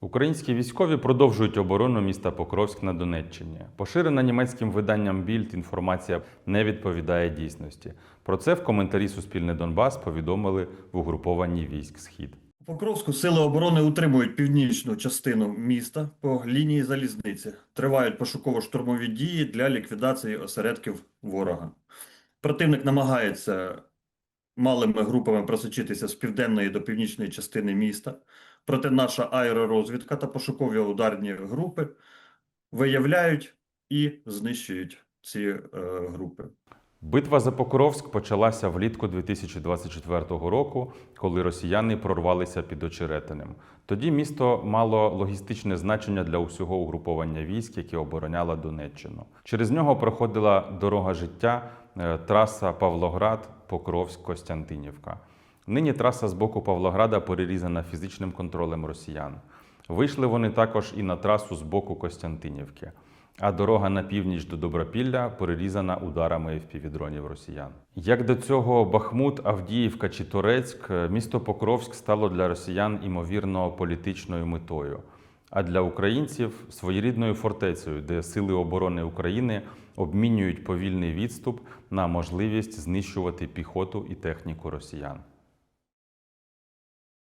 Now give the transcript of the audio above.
Українські військові продовжують оборону міста Покровськ на Донеччині. Поширена німецьким виданням Більд інформація не відповідає дійсності. Про це в коментарі Суспільне Донбас повідомили в угрупованні військ Схід. Покровську сили оборони утримують північну частину міста по лінії залізниці. Тривають пошуково-штурмові дії для ліквідації осередків ворога. Противник намагається малими групами просочитися з південної до північної частини міста. Проте наша аеророзвідка та пошукові ударні групи виявляють і знищують ці е, групи. Битва за Покровськ почалася влітку 2024 року, коли росіяни прорвалися під очеретинем. Тоді місто мало логістичне значення для усього угруповання військ, яке обороняло Донеччину. Через нього проходила дорога життя, е, траса Павлоград, Покровськ, Костянтинівка. Нині траса з боку Павлограда перерізана фізичним контролем росіян. Вийшли вони також і на трасу з боку Костянтинівки. А дорога на північ до Добропілля перерізана ударами впівдронів росіян. Як до цього Бахмут, Авдіївка чи Торецьк, місто Покровськ стало для росіян імовірно політичною метою, а для українців своєрідною фортецею, де сили оборони України обмінюють повільний відступ на можливість знищувати піхоту і техніку росіян.